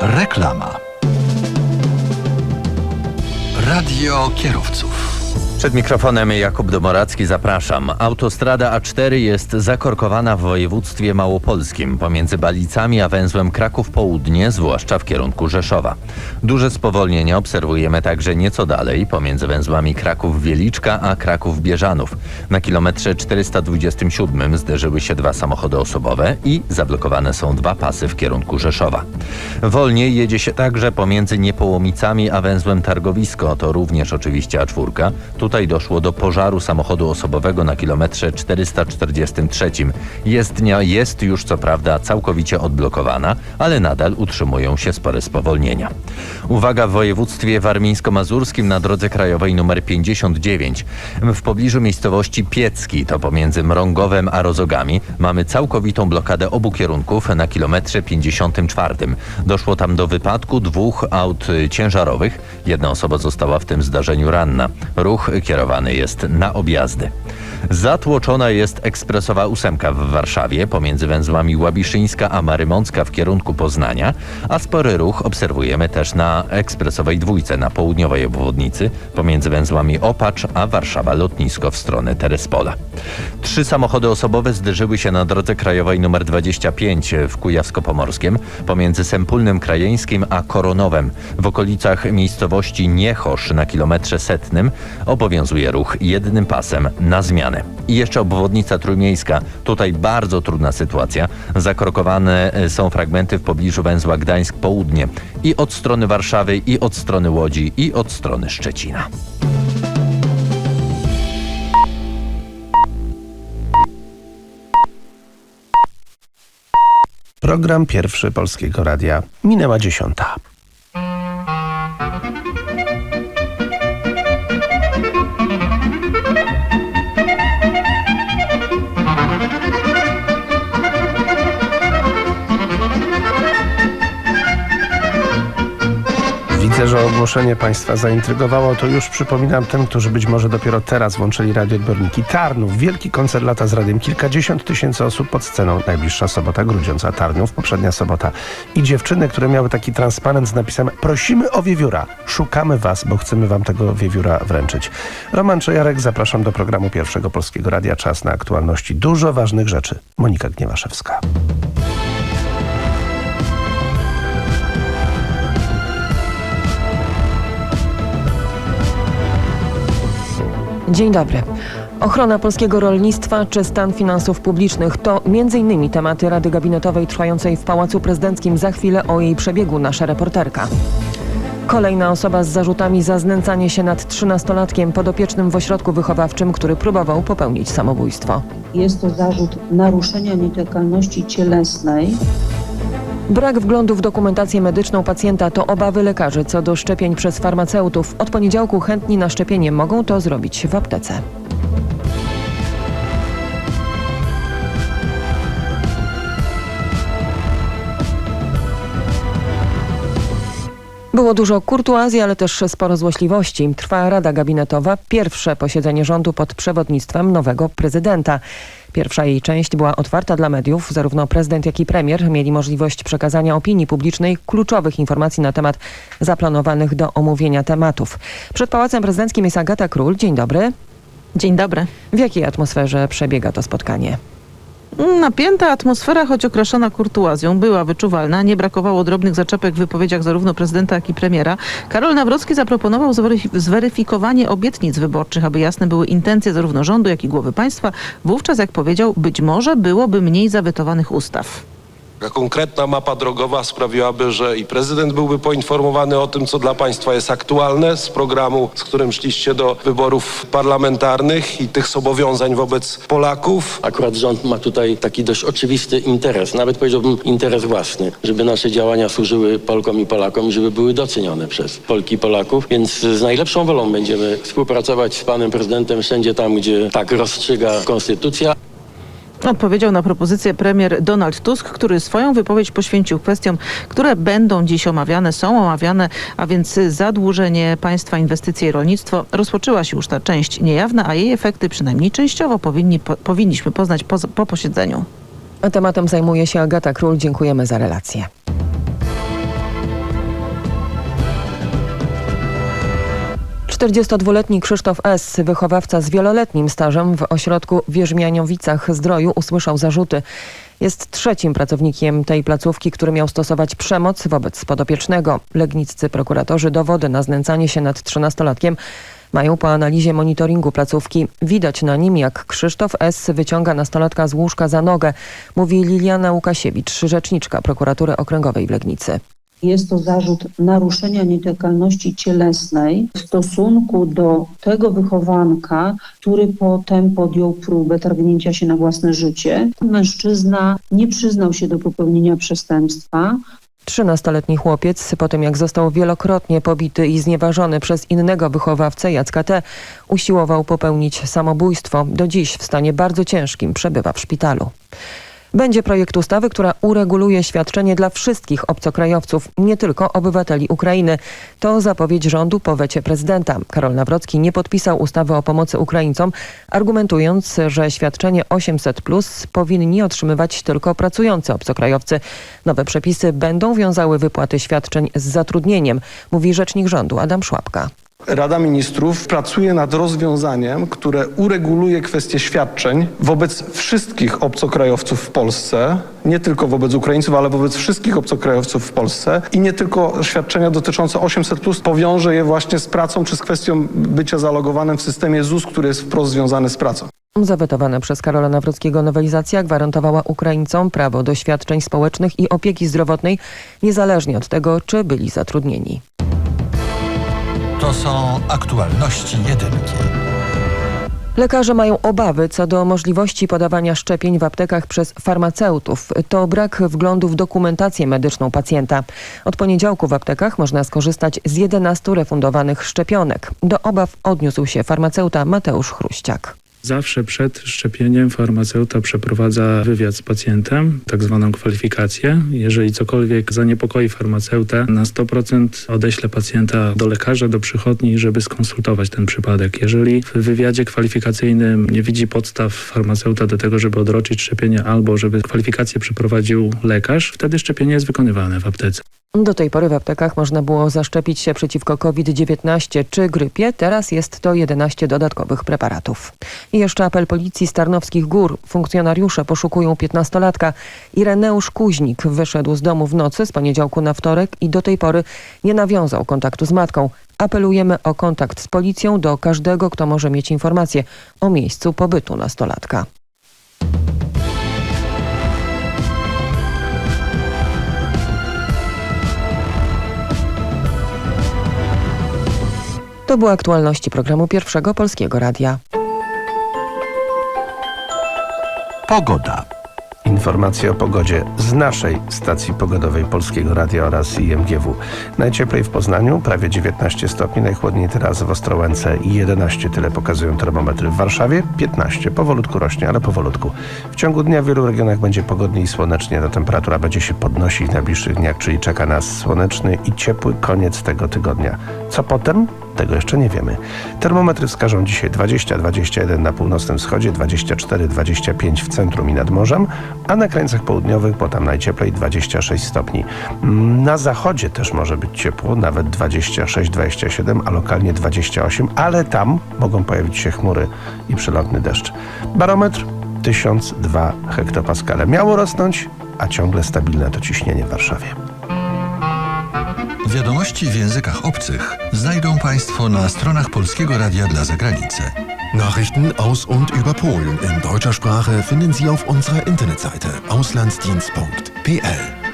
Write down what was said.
Reklama. Radio kierowców. Przed mikrofonem Jakub Domoracki zapraszam. Autostrada A4 jest zakorkowana w województwie małopolskim pomiędzy Balicami a węzłem Kraków Południe, zwłaszcza w kierunku Rzeszowa. Duże spowolnienia obserwujemy także nieco dalej pomiędzy węzłami Kraków Wieliczka a Kraków Bieżanów. Na kilometrze 427 zderzyły się dwa samochody osobowe i zablokowane są dwa pasy w kierunku Rzeszowa. Wolniej jedzie się także pomiędzy Niepołomicami a węzłem Targowisko, to również oczywiście A4. Tutaj doszło do pożaru samochodu osobowego na kilometrze 443. Jezdnia jest już co prawda całkowicie odblokowana, ale nadal utrzymują się spore spowolnienia. Uwaga w województwie warmińsko-mazurskim na drodze krajowej nr 59. W pobliżu miejscowości Piecki, to pomiędzy Mrągowem a Rozogami, mamy całkowitą blokadę obu kierunków na kilometrze 54. Doszło tam do wypadku dwóch aut ciężarowych. Jedna osoba została w tym zdarzeniu ranna. Ruch kierowany jest na objazdy. Zatłoczona jest ekspresowa ósemka w Warszawie pomiędzy węzłami Łabiszyńska a Marymącka w kierunku Poznania, a spory ruch obserwujemy też na ekspresowej dwójce na południowej obwodnicy pomiędzy węzłami Opacz a Warszawa Lotnisko w stronę Terespola. Trzy samochody osobowe zderzyły się na drodze krajowej nr 25 w Kujawsko-Pomorskiem pomiędzy Sempólnym Krajeńskim a Koronowem. W okolicach miejscowości Niechosz na kilometrze setnym obowiązuje ruch jednym pasem na zmianę. I jeszcze obwodnica trójmiejska. Tutaj bardzo trudna sytuacja. Zakrokowane e, są fragmenty w pobliżu węzła Gdańsk Południe i od strony Warszawy, i od strony Łodzi, i od strony Szczecina. Program pierwszy Polskiego Radia. Minęła dziesiąta. Ogłoszenie Państwa zaintrygowało. To już przypominam tym, którzy być może dopiero teraz włączyli radioodbiorniki. Tarnów, wielki koncert lata z radiem. Kilkadziesiąt tysięcy osób pod sceną. Najbliższa sobota, grudziąca Tarnów, poprzednia sobota. I dziewczyny, które miały taki transparent z napisem Prosimy o wiewióra. Szukamy Was, bo chcemy Wam tego wiewióra wręczyć. Roman Czejarek, zapraszam do programu Pierwszego Polskiego Radia. Czas na aktualności. Dużo ważnych rzeczy. Monika Gniewaszewska. Dzień dobry. Ochrona polskiego rolnictwa czy stan finansów publicznych to m.in. tematy Rady Gabinetowej trwającej w Pałacu Prezydenckim. Za chwilę o jej przebiegu nasza reporterka. Kolejna osoba z zarzutami za znęcanie się nad trzynastolatkiem podopiecznym w ośrodku wychowawczym, który próbował popełnić samobójstwo. Jest to zarzut naruszenia nietykalności cielesnej. Brak wglądu w dokumentację medyczną pacjenta to obawy lekarzy co do szczepień przez farmaceutów. Od poniedziałku chętni na szczepienie mogą to zrobić w aptece. Było dużo kurtuazji, ale też sporo złośliwości. Trwa Rada Gabinetowa, pierwsze posiedzenie rządu pod przewodnictwem nowego prezydenta. Pierwsza jej część była otwarta dla mediów. Zarówno prezydent, jak i premier mieli możliwość przekazania opinii publicznej kluczowych informacji na temat zaplanowanych do omówienia tematów. Przed Pałacem Prezydenckim jest Agata Król. Dzień dobry. Dzień dobry. W jakiej atmosferze przebiega to spotkanie? Napięta atmosfera, choć okraszona kurtuazją, była wyczuwalna. Nie brakowało drobnych zaczepek w wypowiedziach zarówno prezydenta, jak i premiera. Karol Nawrocki zaproponował zweryf- zweryfikowanie obietnic wyborczych, aby jasne były intencje zarówno rządu, jak i głowy państwa. Wówczas, jak powiedział, być może byłoby mniej zawetowanych ustaw. Taka konkretna mapa drogowa sprawiłaby, że i prezydent byłby poinformowany o tym, co dla państwa jest aktualne z programu, z którym szliście do wyborów parlamentarnych i tych zobowiązań wobec Polaków. Akurat rząd ma tutaj taki dość oczywisty interes, nawet powiedziałbym interes własny, żeby nasze działania służyły Polkom i Polakom i żeby były docenione przez Polki i Polaków. Więc z najlepszą wolą będziemy współpracować z panem prezydentem wszędzie tam, gdzie tak rozstrzyga konstytucja. Odpowiedział na propozycję premier Donald Tusk, który swoją wypowiedź poświęcił kwestiom, które będą dziś omawiane, są omawiane, a więc zadłużenie państwa, inwestycje i rolnictwo. Rozpoczęła się już ta część niejawna, a jej efekty przynajmniej częściowo powinni, po, powinniśmy poznać po, po posiedzeniu. Tematem zajmuje się Agata Król. Dziękujemy za relację. 42-letni Krzysztof S., wychowawca z wieloletnim stażem w ośrodku w Wierzmianiowicach Zdroju usłyszał zarzuty. Jest trzecim pracownikiem tej placówki, który miał stosować przemoc wobec podopiecznego. Legniccy prokuratorzy dowody na znęcanie się nad trzynastolatkiem mają po analizie monitoringu placówki. Widać na nim, jak Krzysztof S. wyciąga nastolatka z łóżka za nogę, mówi Liliana Łukasiewicz, rzeczniczka prokuratury okręgowej w Legnicy. Jest to zarzut naruszenia nietykalności cielesnej w stosunku do tego wychowanka, który potem podjął próbę targnięcia się na własne życie. Mężczyzna nie przyznał się do popełnienia przestępstwa, Trzynastoletni chłopiec, po tym jak został wielokrotnie pobity i znieważony przez innego wychowawcę Jacka T., usiłował popełnić samobójstwo. Do dziś w stanie bardzo ciężkim przebywa w szpitalu. Będzie projekt ustawy, która ureguluje świadczenie dla wszystkich obcokrajowców, nie tylko obywateli Ukrainy. To zapowiedź rządu po wecie prezydenta. Karol Nawrocki nie podpisał ustawy o pomocy Ukraińcom, argumentując, że świadczenie 800 plus powinni otrzymywać tylko pracujący obcokrajowcy. Nowe przepisy będą wiązały wypłaty świadczeń z zatrudnieniem, mówi rzecznik rządu Adam Szłapka. Rada Ministrów pracuje nad rozwiązaniem, które ureguluje kwestię świadczeń wobec wszystkich obcokrajowców w Polsce, nie tylko wobec Ukraińców, ale wobec wszystkich obcokrajowców w Polsce i nie tylko świadczenia dotyczące 800 plus powiąże je właśnie z pracą czy z kwestią bycia zalogowanym w systemie ZUS, który jest wprost związany z pracą. Zawetowana przez Karola Nawrockiego nowelizacja gwarantowała Ukraińcom prawo do świadczeń społecznych i opieki zdrowotnej, niezależnie od tego, czy byli zatrudnieni. To są aktualności jedynki. Lekarze mają obawy co do możliwości podawania szczepień w aptekach przez farmaceutów. To brak wglądu w dokumentację medyczną pacjenta. Od poniedziałku w aptekach można skorzystać z 11 refundowanych szczepionek. Do obaw odniósł się farmaceuta Mateusz Chruściak. Zawsze przed szczepieniem farmaceuta przeprowadza wywiad z pacjentem, tak zwaną kwalifikację. Jeżeli cokolwiek zaniepokoi farmaceutę, na 100% odeśle pacjenta do lekarza, do przychodni, żeby skonsultować ten przypadek. Jeżeli w wywiadzie kwalifikacyjnym nie widzi podstaw farmaceuta do tego, żeby odroczyć szczepienie albo żeby kwalifikację przeprowadził lekarz, wtedy szczepienie jest wykonywane w aptece. Do tej pory w aptekach można było zaszczepić się przeciwko COVID-19 czy grypie. Teraz jest to 11 dodatkowych preparatów. I jeszcze apel policji z Tarnowskich Gór. Funkcjonariusze poszukują 15-latka. Ireneusz Kuźnik wyszedł z domu w nocy z poniedziałku na wtorek i do tej pory nie nawiązał kontaktu z matką. Apelujemy o kontakt z policją do każdego, kto może mieć informacje o miejscu pobytu nastolatka. To były aktualności programu Pierwszego Polskiego Radia. Pogoda. Informacje o pogodzie z naszej stacji pogodowej Polskiego Radia oraz IMGW. Najcieplej w Poznaniu, prawie 19 stopni, najchłodniej teraz w Ostrołęce i 11, tyle pokazują termometry w Warszawie, 15, powolutku rośnie, ale powolutku. W ciągu dnia w wielu regionach będzie pogodnie i słonecznie, ta temperatura będzie się podnosić w najbliższych dniach, czyli czeka nas słoneczny i ciepły koniec tego tygodnia. Co potem? Tego jeszcze nie wiemy. Termometry wskażą dzisiaj 20-21 na północnym wschodzie, 24-25 w centrum i nad morzem, a na krańcach południowych, bo tam najcieplej, 26 stopni. Na zachodzie też może być ciepło, nawet 26-27, a lokalnie 28, ale tam mogą pojawić się chmury i przelotny deszcz. Barometr 1002 hektopaskale. Miało rosnąć, a ciągle stabilne to ciśnienie w Warszawie. Wiadomości w językach obcych znajdą Państwo na stronach Polskiego Radia dla Zagranicy. Nachrichten aus und über Polen in deutscher Sprache finden Sie auf unserer Internetseite auslandsdienst.pl.